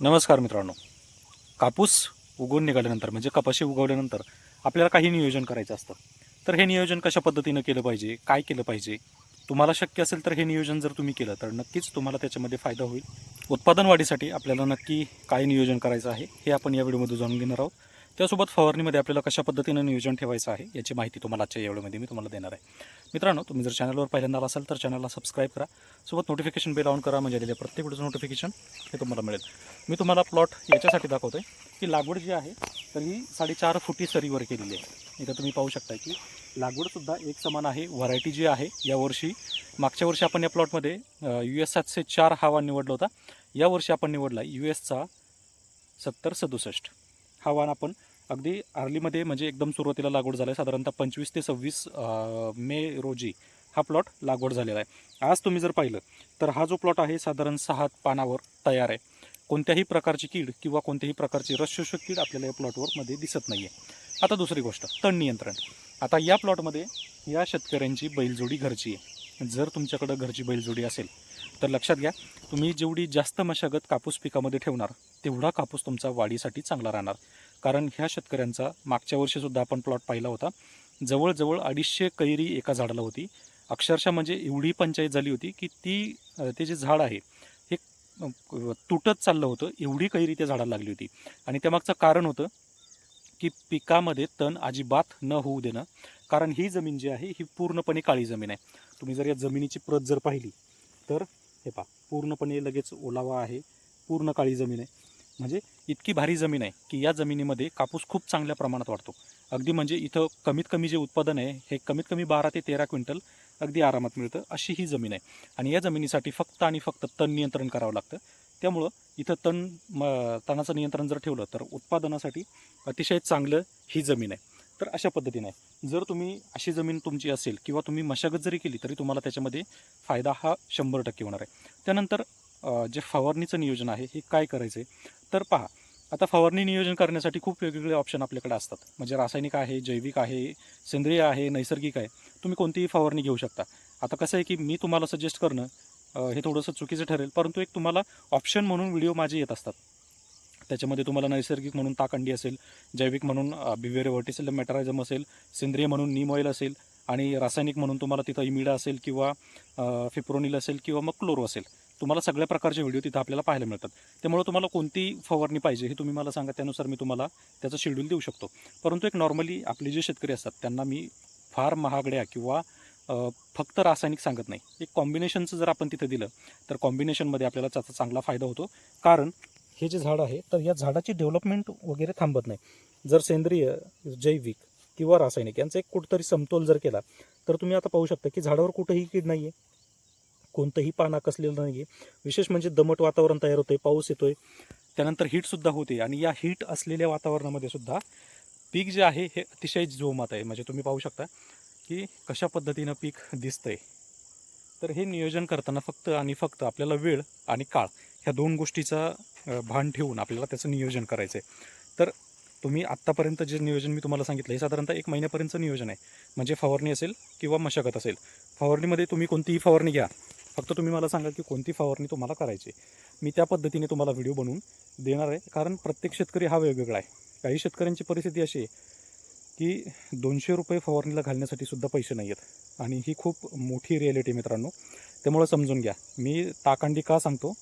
नमस्कार मित्रांनो. कापूस उगवून निघाल्यानंतर म्हणजे कपाशी उगवल्यानंतर आपल्याला काही नियोजन करायचं असतं. तर हे नियोजन कशा पद्धतीनं केलं पाहिजे? काय केलं पाहिजे? तुम्हाला शक्य असेल तर हे नियोजन जर तुम्ही केलं तर नक्कीच तुम्हाला त्याच्यामध्ये फायदा होईल. उत्पादन वाढीसाठी आपल्याला नक्की काय नियोजन करायचं आहे हे आपण या व्हिडिओमध्ये जाणून घेणार आहोत. त्यासोबत फवारणीमध्ये आपल्याला कशा पद्धतीनं नियोजन ठेवायचं आहे याची माहिती तुम्हाला आजच्या या मी तुम्हाला देणार आहे. मित्रांनो तुम्ही जर चॅनलवर पहिल्यांदा असाल तर चॅनलला सबस्क्राईब करा. सोबत नोटिफिकेशन बेल ऑन करा म्हणजे आलेल्या प्रत्येक व्हिडिओचं नोटिफिकेशन हे तुम्हाला मिळेल. मी तुम्हाला प्लॉट याच्यासाठी दाखवतो आहे की लागवड जी आहे तर ही साडेचार फुटी सरीवर केलेली आहे. इथं तुम्ही पाहू शकता की लागवडसुद्धा एक समान आहे. व्हरायटी जी आहे यावर्षी मागच्या वर्षी आपण या प्लॉटमध्ये यू एस सातशे चार हा वाण निवडला होता. यावर्षी आपण निवडला यू एसचा सत्तर सदुसष्ट. हा वाण आपण अगदी अर्लीमध्ये म्हणजे एकदम सुरुवातीला लागवड झाला आहे. साधारणतः पंचवीस ते सव्वीस मे रोजी हा प्लॉट लागवड झालेला आहे. आज तुम्ही जर पाहिलं तर हा जो प्लॉट आहे साधारण सहा पानावर तयार आहे. कोणत्याही प्रकारची कीड किंवा कोणत्याही प्रकारची रसशोषक कीड आपल्याला या प्लॉटवर मध्ये दिसत नाही आहे आता दुसरी गोष्ट तण नियंत्रण. आता या प्लॉटमध्ये या शेतकऱ्यांची बैलजोडी घरची आहे. जर तुमच्याकडं घरची बैलजोडी असेल तर लक्षात घ्या तुम्ही जेवढी जास्त मशागत कापूस पिकामध्ये ठेवणार तेवढा कापूस तुमचा वाढीसाठी चांगला राहणार. कारण ह्या शेतकऱ्यांचा मागच्या वर्षीसुद्धा आपण प्लॉट पाहिला होता. जवळजवळ अडीचशे कैरी एका झाडाला होती. अक्षरशः म्हणजे एवढी पंचायत झाली होती की ती ते जे झाड आहे तुटत चाललं होतं. एवढी कैरी त्या झाडाला लागली होती. आणि त्यामागचं कारण होतं की पिकामध्ये तण अजिबात न होऊ देणं. कारण ही जमीन जी आहे ही पूर्णपणे काळी जमीन आहे. तुम्ही जर या जमिनीची प्रत जर पाहिली तर हे पहा पूर्णपणे लगेच ओलावा आहे. पूर्ण काळी जमीन आहे. म्हणजे इतकी भारी जमीन आहे की या जमिनीमध्ये कापूस खूप चांगल्या प्रमाणात वाढतो. अगदी म्हणजे इथं कमीत कमी जे उत्पादन आहे हे कमीत कमी बारा ते तेरा क्विंटल अगदी आरामात मिळतं अशी ही जमीन आहे. आणि या जमिनीसाठी फक्त आणि फक्त तण नियंत्रण करावं लागतं. त्यामुळं इथं तण म तणाचं नियंत्रण जर ठेवलं तर उत्पादनासाठी अतिशय चांगलं ही जमीन आहे. तर अशा पद्धतीने आहे जर तुम्ही अशी जमीन तुमची असेल किंवा तुम्ही मशागत जरी केली तरी तुम्हाला त्याच्यामध्ये फायदा हा शंभर टक्के होणार आहे. त्यानंतर जे फवारणीचं नियोजन आहे हे काय करायचं आहे तर पहा आता फवारणी नियोजन करण्यासाठी खूप वेगवेगळे ऑप्शन आपल्याकडे असतात. म्हणजे रासायनिक आहे जैविक आहे सेंद्रिय आहे नैसर्गिक आहे. तुम्ही कोणतीही फवारणी घेऊ शकता. आता कसं आहे की मी तुम्हाला सजेस्ट करणं हे थोडंसं चुकीचं ठरेल. परंतु एक तुम्हाला ऑप्शन म्हणून व्हिडिओ माझे येत असतात. त्याच्यामध्ये तुम्हाला नैसर्गिक म्हणून ताकंडी असेल जैविक म्हणून बिवेरे व्हर्टिसल मेटरायझम असेल सेंद्रिय म्हणून नीम ऑइल असेल आणि रासायनिक म्हणून तुम्हाला तिथं इमिडा असेल किंवा फिप्रोनिल असेल किंवा मग क्लोरो असेल. तुम्हाला सगळ्या प्रकारचे व्हिडिओ तिथं आपल्याला पाहायला मिळतात. त्यामुळे तुम्हाला कोणती फवारणी पाहिजे हे तुम्ही मला सांगा त्यानुसार मी तुम्हाला त्याचं शेड्यूल देऊ शकतो. परंतु एक नॉर्मली आपले जे शेतकरी असतात त्यांना मी फार महागड्या किंवा फक्त रासायनिक सांगत नाही. एक कॉम्बिनेशनचं जर आपण तिथं दिलं तर कॉम्बिनेशनमध्ये आपल्याला त्याचा चांगला फायदा होतो. कारण हे जे झाड आहे तर या झाडाची डेव्हलपमेंट वगैरे थांबत नाही. जर सेंद्रिय जैविक किंवा रासायनिक यांचा एक कुठंतरी समतोल जर केला तर तुम्ही आता पाहू शकता की झाडावर कुठंही कीड नाही आहे कोणतंही पान आकसलेलं नाही आहे विशेष म्हणजे दमट वातावरण तयार होतंय पाऊस येतोय. त्यानंतर हीटसुद्धा होते आणि या हीट असलेल्या वातावरणामध्ये सुद्धा पीक जे आहे हे अतिशय जोमात आहे. म्हणजे तुम्ही पाहू शकता की कशा पद्धतीनं पीक दिसतंय. तर हे नियोजन करताना फक्त आणि फक्त आपल्याला वेळ आणि काळ ह्या दोन गोष्टीचा भान ठेवून आपल्याला त्याचं नियोजन करायचं आहे तर तुम्ही आत्तापर्यंत जे नियोजन मी तुम्हाला सांगितलं हे साधारणतः एक महिन्यापर्यंतचं नियोजन आहे. म्हणजे फवारणी असेल किंवा मशागत असेल. फवारणीमध्ये तुम्ही कोणतीही फवारणी घ्या. फक्त तुम्ही मला सांगा की कोणती फवारणी तुम्हाला करायची मी त्या पद्धतीने तुम्हाला व्हिडिओ बनवून देणार आहे. कारण प्रत्येक शेतकरी हा वेगवेगळा आहे. काही शेतकऱ्यांची परिस्थिती अशी आहे की दोनशे रुपये फवारणीला घालण्यासाठी सुद्धा पैसे नाही आहेत. आणि ही खूप मोठी रिॲलिटी मित्रांनो. त्यामुळं समजून घ्या. मी ताकांडी का सांगतो?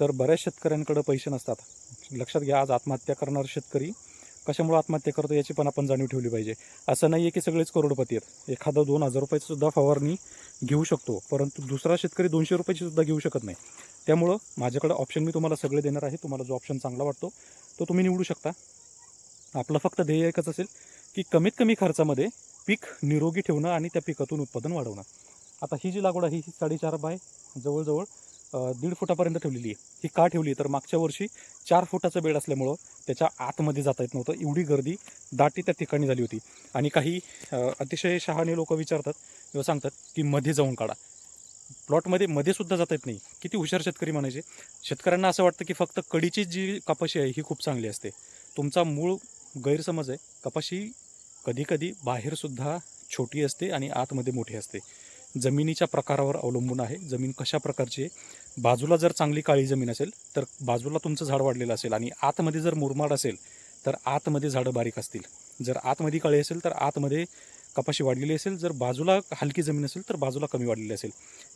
तर बऱ्याच शेतकऱ्यांकडे पैसे नसतात. लक्षात घ्या आज आत्महत्या करणारा शेतकरी कशामुळे आत्महत्या करतो याची पण आपण जाणीव ठेवली पाहिजे. असं नाही आहे की सगळेच करोडपती आहेत. एखादा दोन हजार रुपयाची सुद्धा फवारणी घेऊ शकतो परंतु दुसरा शेतकरी दोनशे रुपयाची सुद्धा घेऊ शकत नाही. त्यामुळं माझ्याकडे ऑप्शन मी तुम्हाला सगळे देणार आहे. तुम्हाला जो ऑप्शन चांगला वाटतो तो तुम्ही निवडू शकता. आपलं फक्त ध्येय एकच असेल की कमीत कमी खर्चामध्ये पीक निरोगी ठेवणं आणि त्या पिकातून उत्पादन वाढवणं. आता ही जी लागवड आहे ही साडेचार बाय जवळजवळ दीड फुटापर्यंत ठेवलेली आहे. ही का ठेवली? तर मागच्या वर्षी चार फुटाचं बेड असल्यामुळं त्याच्या आतमध्ये जाता येत नव्हतं. एवढी गर्दी दाटी त्या ठिकाणी झाली होती. आणि काही अतिशय शहाणे लोक विचारतात किंवा सांगतात की मध्ये जाऊन काढा. प्लॉटमध्ये मध्ये सुद्धा जाता येत नाही. किती हुशार शेतकरी म्हणायचे. शेतकऱ्यांना असं वाटतं की फक्त कडीची जी कपाशी आहे ही खूप चांगली असते. तुमचा मूळ गैरसमज आहे. कपाशी कधीकधी बाहेरसुद्धा छोटी असते आणि आतमध्ये मोठी असते. जमिनीच्या प्रकारावर अवलंबून आहे. जमीन कशा प्रकारची आहे? बाजूला जर चांगली काळी जमीन असेल तर बाजूला तुमचं झाड वाढलेलं असेल आणि आतमध्ये जर मुरमाड असेल तर आतमध्ये झाडं बारीक असतील. जर आतमध्ये काळी असेल तर आतमध्ये कपाशी वाढलेली असेल. जर बाजूला हलकी जमीन असेल तर बाजूला कमी वाढलेली असेल.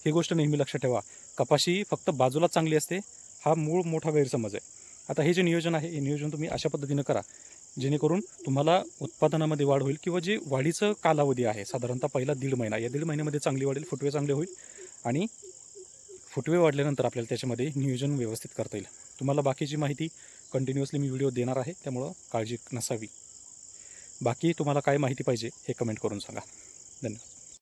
ही गोष्ट नेहमी लक्षात ठेवा. कपाशी फक्त बाजूला चांगली असते हा मूळ मोठा गैरसमज आहे. आता हे जे नियोजन आहे हे नियोजन तुम्ही अशा पद्धतीनं करा. जेणेकरून तुम्हाला उत्पादनामध्ये वाढ होईल किंवा जे वाढीचं कालावधी आहे साधारणतः पहिला दीड महिना. या दीड महिन्यामध्ये चांगली वाढेल फुटवे चांगले होईल आणि फुटवे वाढल्यानंतर आपल्याला त्याच्यामध्ये नियोजन व्यवस्थित करता येईल. तुम्हाला बाकीची माहिती कंटिन्युअसली मी व्हिडिओ देणार आहे त्यामुळं काळजी नसावी. बाकी तुम्हाला काय माहिती पाहिजे हे कमेंट करून सांगा. धन्यवाद.